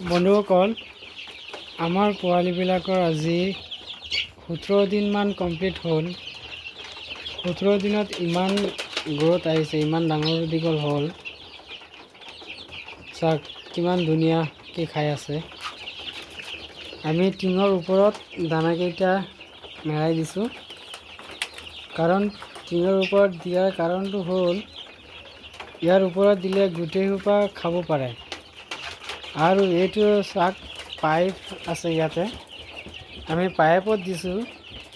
বন্ধুসকল, আমাৰ পোৱালিবিলাকৰ আজি সোতৰ দিনমান কমপ্লিট হ'ল। সোতৰ দিনত ইমান গ্ৰ'থ আহিছে, ইমান ডাঙৰ দীঘল হ'ল। চাওক, কিমান ধুনীয়াকৈ খাই আছে। আমি টিঙৰ ওপৰত দানাকেইটা মেৰাই দিছোঁ। কাৰণ টিঙৰ ওপৰত দিয়াৰ কাৰণটো হ'ল, ইয়াৰ ওপৰত দিলে গোটেইসোপা খাব পাৰে। আৰু এইটো চাক পাইপ আছে ইয়াতে। আমি পাইপত দিছোঁ।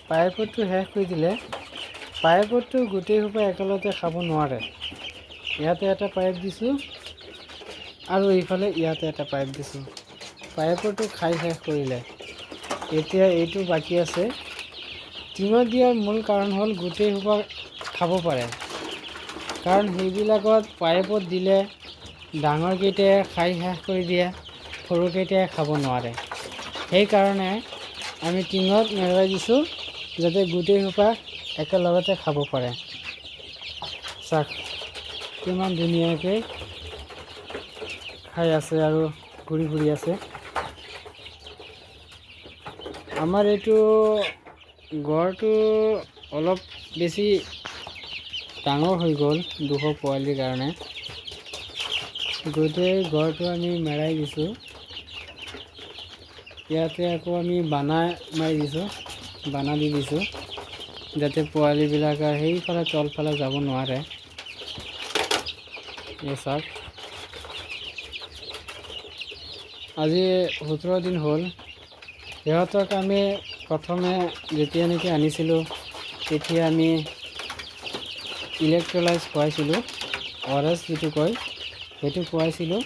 পাইপতটো শেষ কৰি দিলে। পাইপতটো গোটেইসোপা একেলগতে খাব নোৱাৰে। ইয়াতে এটা পাইপ দিছোঁ। আৰু এইফালে ইয়াতে এটা পাইপ দিছোঁ। পাইপৰটো খাই শেষ কৰিলে। এতিয়া এইটো বাকী আছে। টিঙত দিয়াৰ মূল কাৰণ হ'ল গোটেইসোপা খাব পাৰে। কাৰণ সেইবিলাকত পাইপত দিলে ডাঙৰকেইটাই খাই শেষ কৰি দিয়ে সৰুকেইটাই খাব নোৱাৰে। সেইকাৰণে আমি টিঙত মেৰুৱাই দিছোঁ যাতে গোটেইসোপা একেলগতে খাব পাৰে। চাওক, কিমান ধুনীয়াকৈ খাই আছে আৰু ঘূৰি ঘূৰি আছে। আমাৰ এইটো গড়টো অলপ বেছি ডাঙৰ হৈ গ'ল দুশ পোৱালিৰ কাৰণে। গোটেই গড়টো আমি মেৰাই দিছোঁ। ইয়াতে আকৌ আমি বানা মাৰি দিছোঁ, বানা দি দিছোঁ, যাতে পোৱালিবিলাক সেইফালে তলফালে যাব নোৱাৰে। এই চাওক। আজি সোতৰ দিন হ'ল। সিহঁতক আমি প্ৰথমে যেতিয়া নেকি আনিছিলোঁ, তেতিয়া আমি ইলেক্ট্ৰলাইজ খুৱাইছিলোঁ, অ' এছ যিটো কয়। সেইটো খুৱাইছিলোঁ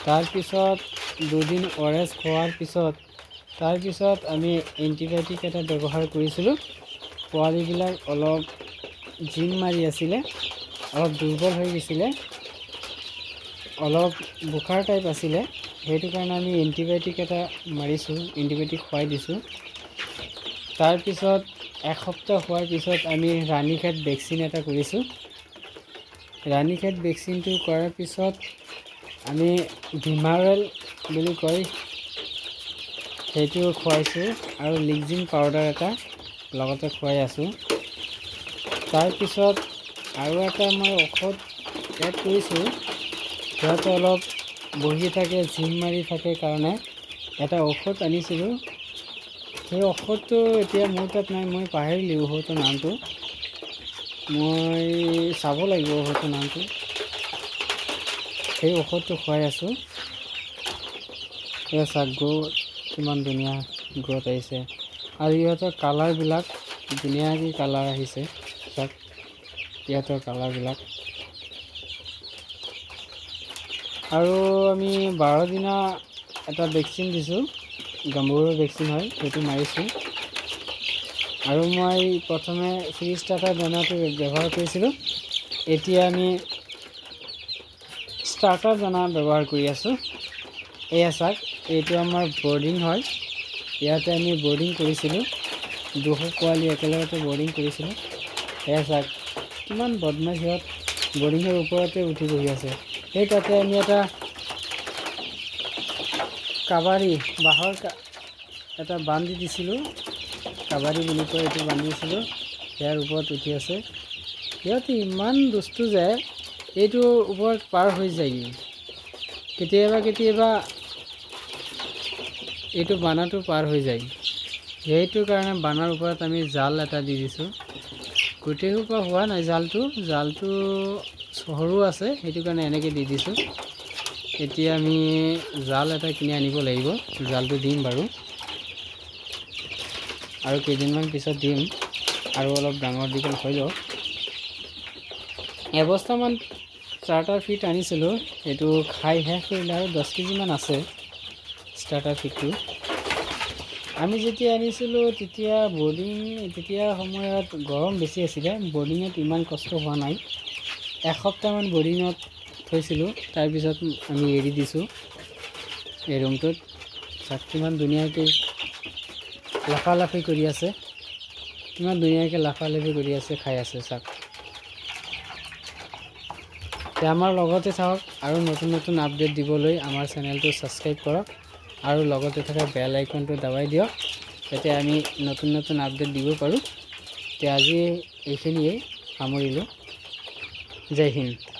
তাৰপিছত দুদিন অ' এছ খোৱাৰ পিছত তাৰপিছত আমি এণ্টিবায়'টিক এটা ব্যৱহাৰ কৰিছিলোঁ। পোৱালিবিলাক অলপ জিম মাৰি আছিলে, অলপ দুৰ্বল হৈ গৈছিলে, অলপ বুখাৰ টাইপ আছিলে। সেইটো কাৰণে আমি এণ্টিবায়'টিক এটা মাৰিছোঁ এণ্টিবায়'টিক খুৱাই দিছোঁ। তাৰপিছত এসপ্তাহ হোৱাৰ পিছত আমি ৰাণীখেত ভেকচিন এটা কৰিছোঁ। ৰাণীখেত ভেকচিনটো কৰাৰ পিছত আমি ভিমাৰেল বুলি কয়, সেইটো খুৱাইছোঁ আৰু লিগজিন পাউডাৰ এটা লগতে খুৱাই আছোঁ। তাৰপিছত আৰু এটা মই ঔষধ এড কৰিছোঁ সিহঁতে অলপ বহি থাকে জিম মাৰি থাকে কাৰণে। এটা ঔষধ আনিছিলোঁ। সেই ঔষধটো এতিয়া মোৰ তাত নাই, মই পাহৰিলোঁ ঔষধটোৰ নামটো। মই চাব লাগিব ঔষধটোৰ নামটো। সেই ঔষধটো খুৱাই আছোঁ। এয়া চাওক গ্ৰ' কিমান ধুনীয়া গ্ৰ'থ আহিছে। আৰু ইহঁতৰ কালাৰবিলাক, ধুনীয়াকৈ কালাৰ আহিছে চাওক ইহঁতৰ কালাৰবিলাক। আৰু আমি বাৰ দিনা এটা ভেকচিন দিছোঁ। গাম্বুৰৰ ভেকচিন হয়, সেইটো মাৰিছোঁ। আৰু মই প্ৰথমে ফ্ৰী ষ্টাৰ্টাৰ দানাটো ব্যৱহাৰ কৰিছিলোঁ এতিয়া আমি ষ্টাৰ্টাৰ দানা ব্যৱহাৰ কৰি আছোঁ। এয়া চাওক এইটো আমাৰ বৰ্ডিং হয়। ইয়াতে আমি বৰ্ডিং কৰিছিলোঁ। দুশ পোৱালি একেলগতে বৰ্ডিং কৰিছিলোঁ। এয়া চাওক কিমান বদমাছ সিহঁত বৰ্ডিঙৰ ওপৰতে উঠি বহি আছে। সেই তাতে আমি এটা কাবাৰী বাঁহৰ এটা বান্ধি দিছিলোঁ। কাবাৰী বুলি কয়, এইটো বান্ধি দিছিলোঁ ইয়াৰ ওপৰত উঠি আছে। সিহঁতে ইমান দুষ্টু যে, এইটো ওপৰত পাৰ হৈ যায়গৈ। কেতিয়াবা কেতিয়াবা এইটো বানাটো পাৰ হৈ যায়। সেইটো কাৰণে বানাৰ ওপৰত আমি জাল এটা দি দিছোঁ। গোটেইসোপা হোৱা নাই জালটো। জালটো সৰু আছে, সেইটো কাৰণে এনেকৈ দি দিছোঁ। এতিয়া আমি জাল এটা কিনি আনিব লাগিব। জালটো দিম বাৰু। আৰু কেইদিনমান পিছত দিম আৰু অলপ ডাঙৰ দীঘল হৈ লওক এবস্তামান ষ্টাৰ্টাৰ ফিট আনিছিলোঁ। এইটো খাই শেষ কৰিলে আৰু দহ কেজিমান আছে ষ্টাৰ্টাৰ ফিটটো আমি যেতিয়া আনিছিলোঁ, তেতিয়া বৰ্ডিং তেতিয়া সময়ত গৰম বেছি আছিলে। বৰ্ডিঙত ইমান কষ্ট হোৱা নাই। এসপ্তাহমান বৰ্ডিঙত থৈছিলোঁ। তাৰপিছত আমি এৰি দিছোঁ। এই ৰুমটোত চাওক কিমান ধুনীয়াকৈ লাফালাফি কৰি আছে। কিমান ধুনীয়াকৈ লাফালাফি কৰি আছে, খাই আছে চাওক। আমাৰ লগতে থাকক আৰু নতুন নতুন আপডেট দিবলৈ আমাৰ চেনেলটো ছাবস্ক্ৰাইব কৰক আৰু লগতে থকা বেল আইকনটো দবাই দিয়ক, যাতে আমি নতুন নতুন আপডেট দিব পাৰোঁ। তে আজি এইখিনিয়েই সামৰিলোঁ। জয় হিন্দ।